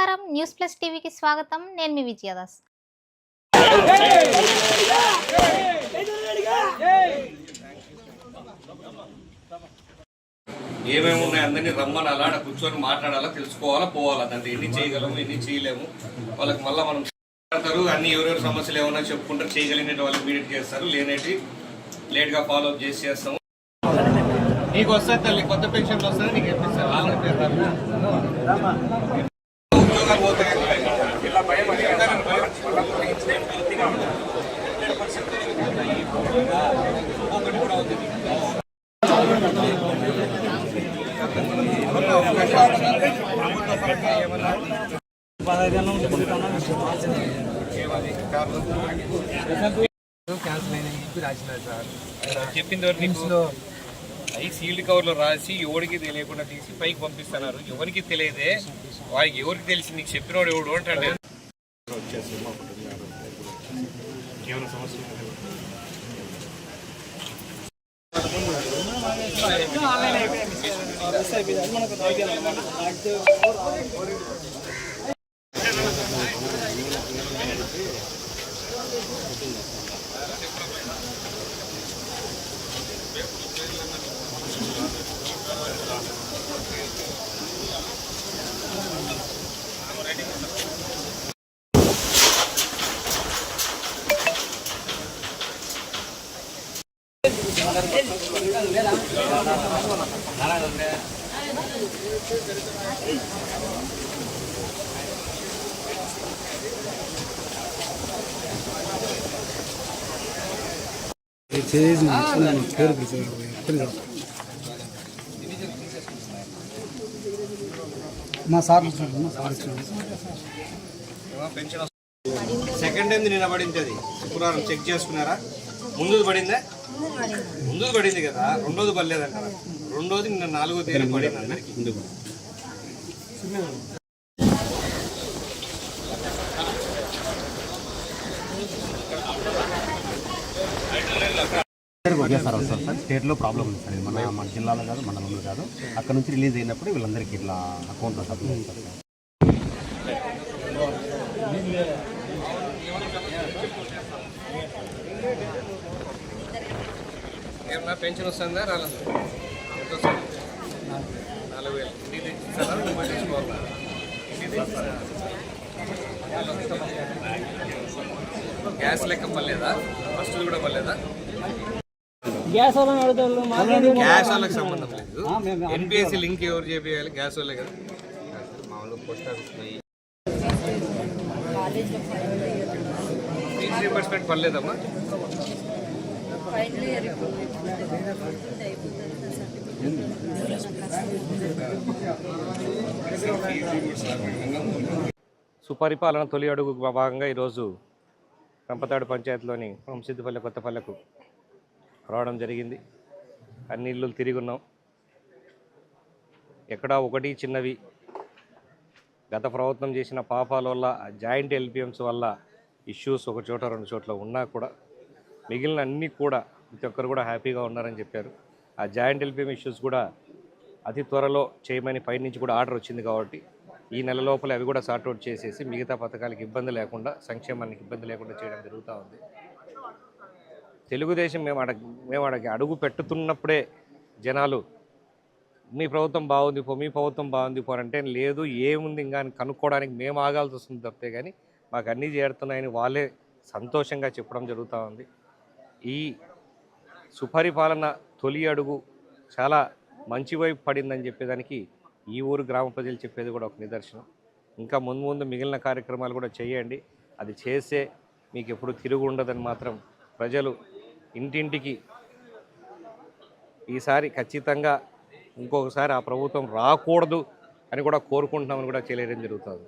నమస్కారం. News plus టీవీకి స్వాగతం. నేను మీ విజయదాస్. ఏమేమి ఉన్నాయి అందరినీ రమ్మని అలా కూర్చొని మాట్లాడాలా తెలుసుకోవాలా పోవాలా? దాంట్లో ఎన్ని చేయగలము ఎన్ని చేయలేము? వాళ్ళకి మళ్ళీ మనం మాట్లాడతారు. అన్ని ఎవరెవరు సమస్యలు ఏమన్నా చెప్పుకుంటారు చేయగలిగిన వాళ్ళు మీడియట్ చేస్తారు. లేనేటి లేట్గా ఫాలో అప్ చేసి చేస్తాము. నీకు వస్తాయి తల్లి కొత్త పెన్షన్లు వస్తాయి నీకు ఇప్పిస్తారు వాళ్ళ కూడా క్యాన్సిల్ అయినాయి రాసినారు సార్ చెప్పింది ఎవరు అవి సీల్డ్ కవర్లో రాసి ఎవరికి తెలియకుండా తీసి పైకి పంపిస్తున్నారు. ఎవరికి తెలియదే. వాడికి ఎవరికి తెలిసి నీకు చెప్పినోడు ఎవడు అంటాడు. చేసి పేరు పిలిచారు మా సార్ ఇచ్చాడు, మా సార్ సెకండ్ ఏంది నిన్న పడింది అది శుక్రవారం చెక్ చేసుకున్నారా? ముందు పడిందా? ముందు పడింది కదా రెండోది పడలేదంట రెండోది నిన్న నాలుగో తేదీ పడింది అందరికి. అందరికీ ఒకేసారి వస్తారు సార్. స్టేట్లో ప్రాబ్లం ఉంది సార్. మన మన జిల్లాలో కాదు మండలంలో కాదు. అక్కడ నుంచి రిలీజ్ అయినప్పుడు వీళ్ళందరికీ ఇట్లా అకౌంట్లో సబ్మిట్ సార్. ఏమన్నా పెన్షన్ వస్తుందా? రాలేదు. ఎంత వస్తుంది? నాలుగు వేలు. ఇంటికి తెచ్చిస్తారా ఇంటికి తెచ్చిస్తారా గ్యాస్ లెక్క పర్లేదా ఫస్ట్ కూడా పర్లేదా గ్యాస్ వాళ్ళకి సంబంధం లేదు. ఎన్పిఎస్సి లింక్ ఎవరు చేయాలి గ్యాస్ వాళ్ళే కదా. మామూలుగా పోస్ట్ ఆఫీస్ పోయి. ఫీజు రీంబర్స్మెంట్ పర్లేదమ్మా సుపరిపాలన తొలి అడుగు భాగంగా ఈరోజు రంపతాడు పంచాయతీలోని సిద్దిపల్లె కొత్తపల్లెకు రావడం జరిగింది. అన్ని ఇల్లు తిరిగి ఉన్నాం ఎక్కడా ఒకటి చిన్నవి. గత ప్రభుత్వం చేసిన పాపాల వల్ల జాయింట్ ఎల్పిఎంస్ వల్ల ఇష్యూస్ ఒక చోట రెండు చోట్ల ఉన్నా కూడా మిగిలిన అన్నీ కూడా ప్రతి ఒక్కరు కూడా హ్యాపీగా ఉన్నారని చెప్పారు. ఆ జాయింట్ ఎల్పిఎం ఇష్యూస్ కూడా అతి త్వరలో చేయమని పై నుంచి కూడా ఆర్డర్ వచ్చింది కాబట్టి ఈ నెల లోపల అవి కూడా సార్ట్అవుట్ చేసేసి మిగతా పథకాలకు ఇబ్బంది లేకుండా సంక్షేమానికి ఇబ్బంది లేకుండా చేయడం జరుగుతూ ఉంది. తెలుగుదేశం మేము అడ మేము అడగ అడుగు పెట్టుతున్నప్పుడే జనాలు మీ ప్రభుత్వం బాగుంది పో మీ ప్రభుత్వం బాగుంది పో అంటే లేదు ఏముంది ఇంకా అని కనుక్కోవడానికి మేము ఆగాల్సి వస్తుంది తప్పితే కానీ మాకు అన్నీ చేరుతున్నాయని వాళ్ళే సంతోషంగా చెప్పడం జరుగుతూ ఉంది. ఈ సుపరిపాలన తొలి అడుగు చాలా మంచి వైపు పడిందని చెప్పేదానికి ఈ ఊరు గ్రామ ప్రజలు చెప్పేది కూడా ఒక నిదర్శనం. ఇంకా ముందు ముందు మిగిలిన కార్యక్రమాలు కూడా చేయండి. అది చేసే మీకు ఎప్పుడు తిరుగు ఉండదని మాత్రం ప్రజలు ఇంటింటికి. ఈసారి ఖచ్చితంగా ఇంకొకసారి ఆ ప్రభుత్వం రాకూడదు అని కూడా కోరుకుంటున్నామని కూడా చేయలేయడం జరుగుతుంది.